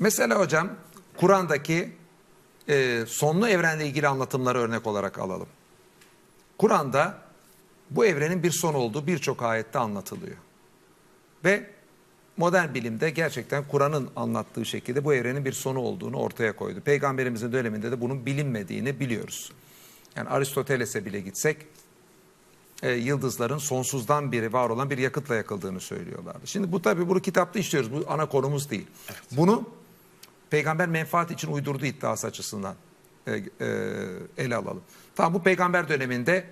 Mesela hocam Kur'an'daki e, sonlu evrenle ilgili anlatımları örnek olarak alalım. Kur'an'da bu evrenin bir son olduğu birçok ayette anlatılıyor. Ve modern bilimde gerçekten Kur'an'ın anlattığı şekilde bu evrenin bir sonu olduğunu ortaya koydu. Peygamberimizin döneminde de bunun bilinmediğini biliyoruz. Yani Aristoteles'e bile gitsek e, yıldızların sonsuzdan beri var olan bir yakıtla yakıldığını söylüyorlardı. Şimdi bu tabii bunu kitapta işliyoruz. Bu ana konumuz değil. Bunu peygamber menfaat için uydurduğu iddiası açısından e, e, ele alalım. Tamam bu peygamber döneminde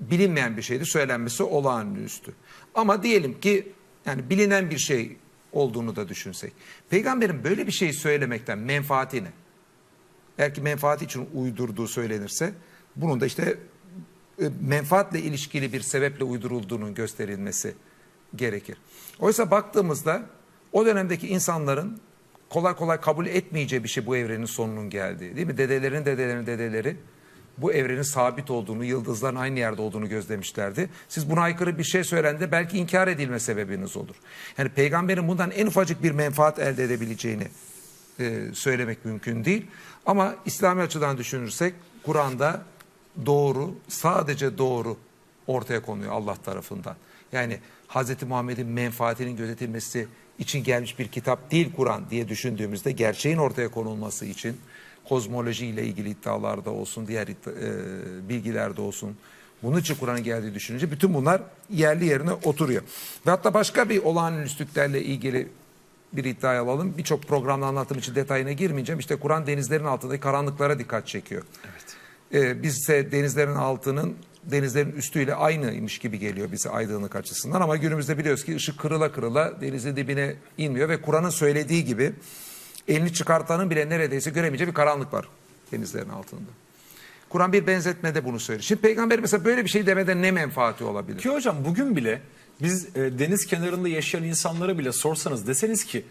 bilinmeyen bir şeydi söylenmesi olağanüstü. Ama diyelim ki yani bilinen bir şey olduğunu da düşünsek. Peygamberin böyle bir şeyi söylemekten menfaati ne? Eğer ki menfaat için uydurduğu söylenirse bunun da işte e, menfaatle ilişkili bir sebeple uydurulduğunun gösterilmesi gerekir. Oysa baktığımızda o dönemdeki insanların kolay kolay kabul etmeyeceği bir şey bu evrenin sonunun geldiği. Değil mi? Dedelerin dedelerin dedeleri bu evrenin sabit olduğunu, yıldızların aynı yerde olduğunu gözlemişlerdi. Siz buna aykırı bir şey söylendi belki inkar edilme sebebiniz olur. Yani peygamberin bundan en ufacık bir menfaat elde edebileceğini e, söylemek mümkün değil. Ama İslami açıdan düşünürsek Kur'an'da doğru, sadece doğru ortaya konuyor Allah tarafından. Yani Hz. Muhammed'in menfaatinin gözetilmesi için gelmiş bir kitap değil Kur'an diye düşündüğümüzde gerçeğin ortaya konulması için kozmoloji ile ilgili iddialarda olsun, diğer e, bilgilerde olsun. Bunun için Kur'an'ın geldiği düşününce bütün bunlar yerli yerine oturuyor. Ve hatta başka bir olağanüstülüklerle ilgili bir iddia alalım. Birçok programda anlattığım için detayına girmeyeceğim. İşte Kur'an denizlerin altındaki karanlıklara dikkat çekiyor. Ee, biz ise denizlerin altının denizlerin üstüyle aynıymış gibi geliyor bize aydınlık açısından. Ama günümüzde biliyoruz ki ışık kırıla kırıla denizin dibine inmiyor ve Kur'an'ın söylediği gibi elini çıkartanın bile neredeyse göremeyeceği bir karanlık var denizlerin altında. Kur'an bir benzetmede bunu söylüyor. Şimdi peygamber mesela böyle bir şey demeden ne menfaati olabilir? Ki hocam bugün bile biz e, deniz kenarında yaşayan insanlara bile sorsanız deseniz ki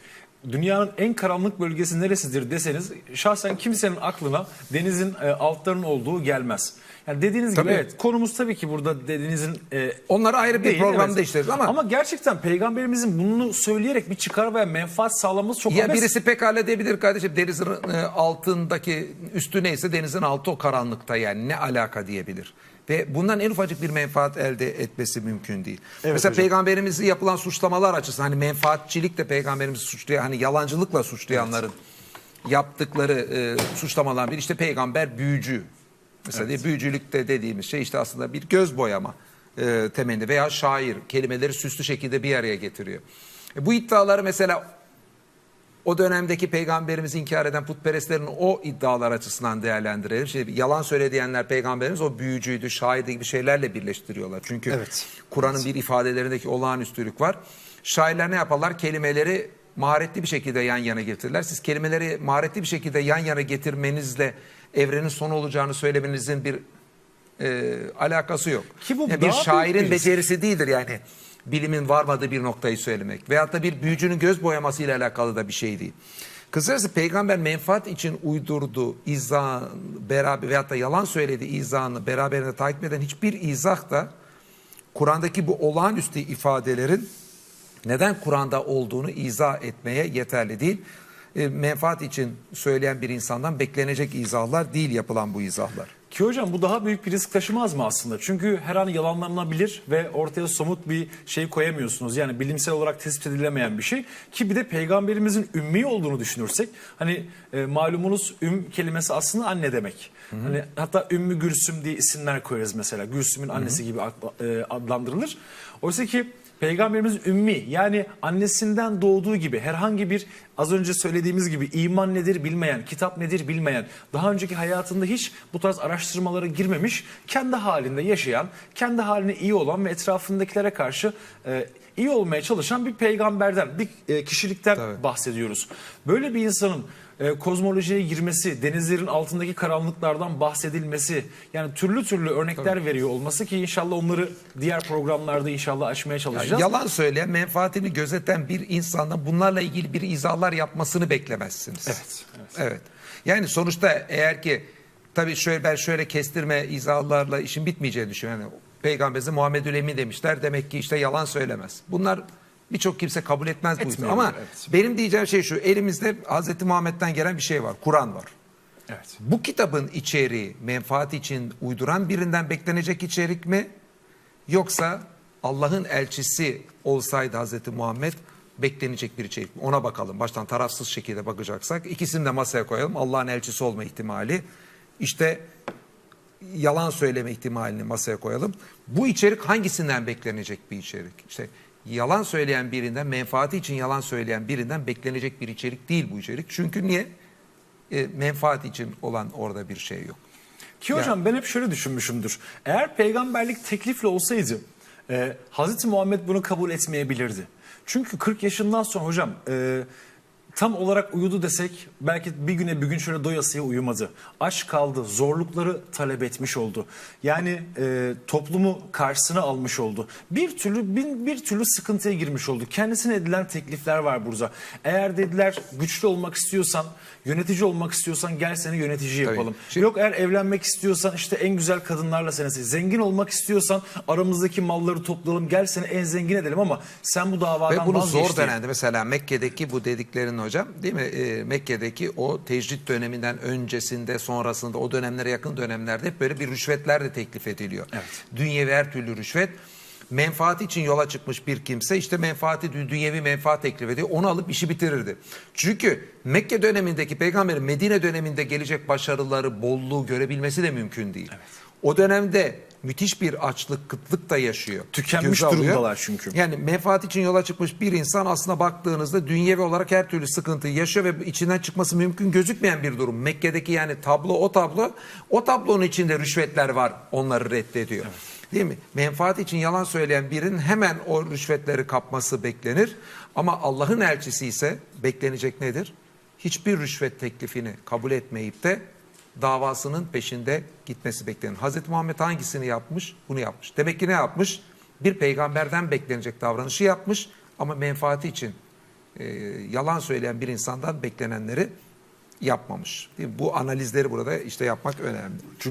dünyanın en karanlık bölgesi neresidir deseniz şahsen kimsenin aklına denizin e, altlarının olduğu gelmez. Yani dediğiniz Tabii. gibi evet konumuz tabii ki burada denizin e, Onları ayrı bir değil, programda evet. işleriz ama, ama gerçekten peygamberimizin bunu söyleyerek bir çıkar veya menfaat sağlaması çok ya birisi pekala diyebilir kardeşim denizin e, altındaki üstü neyse denizin altı o karanlıkta yani ne alaka diyebilir. Ve bundan en ufacık bir menfaat elde etmesi mümkün değil. Mesela hocam. peygamberimizi yapılan suçlamalar açısından hani menfaatçilik de peygamberimizi suçlayan hani yalancılıkla suçlayanların yaptıkları e, suçlamalar bir işte peygamber büyücü. Mesela diye büyücülükte dediğimiz şey işte aslında bir göz boyama e, temelinde veya şair kelimeleri süslü şekilde bir araya getiriyor. E, bu iddiaları mesela o dönemdeki peygamberimizi inkar eden putperestlerin o iddialar açısından değerlendirelim. Şimdi yalan söylediyenler peygamberimiz o büyücüydü, şahidi gibi şeylerle birleştiriyorlar. Çünkü Evet. Kur'an'ın bir ifadelerindeki olağanüstülük var. Şairler ne yaparlar? Kelimeleri maharetli bir şekilde yan yana getirirler. Siz kelimeleri maharetli bir şekilde yan yana getirmenizle evrenin sonu olacağını söylemenizin bir e, alakası yok. Ki bu Yani bir şairin becerisi değildir yani bilimin varmadığı bir noktayı söylemek. Veyahut da bir büyücünün göz boyamasıyla alakalı da bir şey değil. Kısacası peygamber menfaat için uydurduğu izah beraber veyahut da yalan söylediği izahını beraberinde takip eden hiçbir izah da Kur'an'daki bu olağanüstü ifadelerin neden Kur'an'da olduğunu izah etmeye yeterli değil. E, menfaat için söyleyen bir insandan beklenecek izahlar değil yapılan bu izahlar. Ki hocam bu daha büyük bir risk taşımaz mı aslında? Çünkü her an yalanlanabilir ve ortaya somut bir şey koyamıyorsunuz. Yani bilimsel olarak tespit edilemeyen bir şey. Ki bir de peygamberimizin ümmi olduğunu düşünürsek hani e, malumunuz üm kelimesi aslında anne demek. Hani hatta Ümmü Gülsüm diye isimler koyarız mesela. Gülsüm'ün annesi gibi ad- e, adlandırılır. Oysa ki Peygamberimiz ümmi yani annesinden doğduğu gibi herhangi bir az önce söylediğimiz gibi iman nedir bilmeyen, kitap nedir bilmeyen, daha önceki hayatında hiç bu tarz araştırmalara girmemiş, kendi halinde yaşayan, kendi haline iyi olan ve etrafındakilere karşı e, iyi olmaya çalışan bir peygamberden, bir e, kişilikten Tabii. bahsediyoruz. Böyle bir insanın e, kozmolojiye girmesi, denizlerin altındaki karanlıklardan bahsedilmesi, yani türlü türlü örnekler veriyor olması ki inşallah onları diğer programlarda inşallah açmaya çalışacağız. Yalan söyleyen, menfaatini gözeten bir insandan bunlarla ilgili bir izahlar yapmasını beklemezsiniz. Evet, Evet. Yani sonuçta eğer ki tabii şöyle ben şöyle kestirme izahlarla işin bitmeyeceğini düşünüyorum. Yani Peygamberimize Muhammedül Emin demişler. Demek ki işte yalan söylemez. Bunlar birçok kimse kabul etmez bu Etmiyor, ama evet. benim diyeceğim şey şu elimizde Hazreti Muhammed'den gelen bir şey var Kur'an var. Evet. Bu kitabın içeriği menfaat için uyduran birinden beklenecek içerik mi? Yoksa Allah'ın elçisi olsaydı Hazreti Muhammed beklenecek bir içerik mi? Ona bakalım. Baştan tarafsız şekilde bakacaksak. ikisini de masaya koyalım. Allah'ın elçisi olma ihtimali. İşte yalan söyleme ihtimalini masaya koyalım. Bu içerik hangisinden beklenecek bir içerik? İşte yalan söyleyen birinden, menfaati için yalan söyleyen birinden beklenecek bir içerik değil bu içerik. Çünkü niye? E, menfaat için olan orada bir şey yok. Ki hocam ben hep şöyle düşünmüşümdür. Eğer peygamberlik teklifle olsaydı e, Hazreti Muhammed bunu kabul etmeyebilirdi. Çünkü 40 yaşından sonra hocam e, tam olarak uyudu desek belki bir güne bir gün şöyle doyasıya uyumadı. Aç kaldı, zorlukları talep etmiş oldu. Yani e, toplumu karşısına almış oldu. Bir türlü bir, bir türlü sıkıntıya girmiş oldu. Kendisine edilen teklifler var burada. Eğer dediler güçlü olmak istiyorsan, yönetici olmak istiyorsan gel seni yönetici yapalım. Şimdi- Yok eğer evlenmek istiyorsan işte en güzel kadınlarla seni. Zengin olmak istiyorsan aramızdaki malları toplayalım gel seni en zengin edelim ama sen bu davadan Ve bunu zor denendi. Mesela Mekke'deki bu dediklerin hocam değil mi? Ee, Mekke'deki o tecrit döneminden öncesinde sonrasında o dönemlere yakın dönemlerde hep böyle bir rüşvetler de teklif ediliyor. Evet. Dünyevi her türlü rüşvet. Menfaati için yola çıkmış bir kimse işte menfaati dü- dünyevi menfaat teklif ediyor. Onu alıp işi bitirirdi. Çünkü Mekke dönemindeki peygamberin Medine döneminde gelecek başarıları, bolluğu görebilmesi de mümkün değil. O dönemde müthiş bir açlık, kıtlık da yaşıyor. Tükenmiş Göze alıyor. durumdalar çünkü. Yani menfaat için yola çıkmış bir insan aslında baktığınızda dünyevi olarak her türlü sıkıntıyı yaşıyor ve içinden çıkması mümkün gözükmeyen bir durum. Mekke'deki yani tablo o tablo. O tablonun içinde rüşvetler var. Onları reddediyor. Değil mi? Menfaat için yalan söyleyen birinin hemen o rüşvetleri kapması beklenir. Ama Allah'ın elçisi ise beklenecek nedir? Hiçbir rüşvet teklifini kabul etmeyip de davasının peşinde gitmesi beklenir. Hazreti Muhammed hangisini yapmış? Bunu yapmış. Demek ki ne yapmış? Bir peygamberden beklenecek davranışı yapmış ama menfaati için e, yalan söyleyen bir insandan beklenenleri yapmamış. Bu analizleri burada işte yapmak önemli.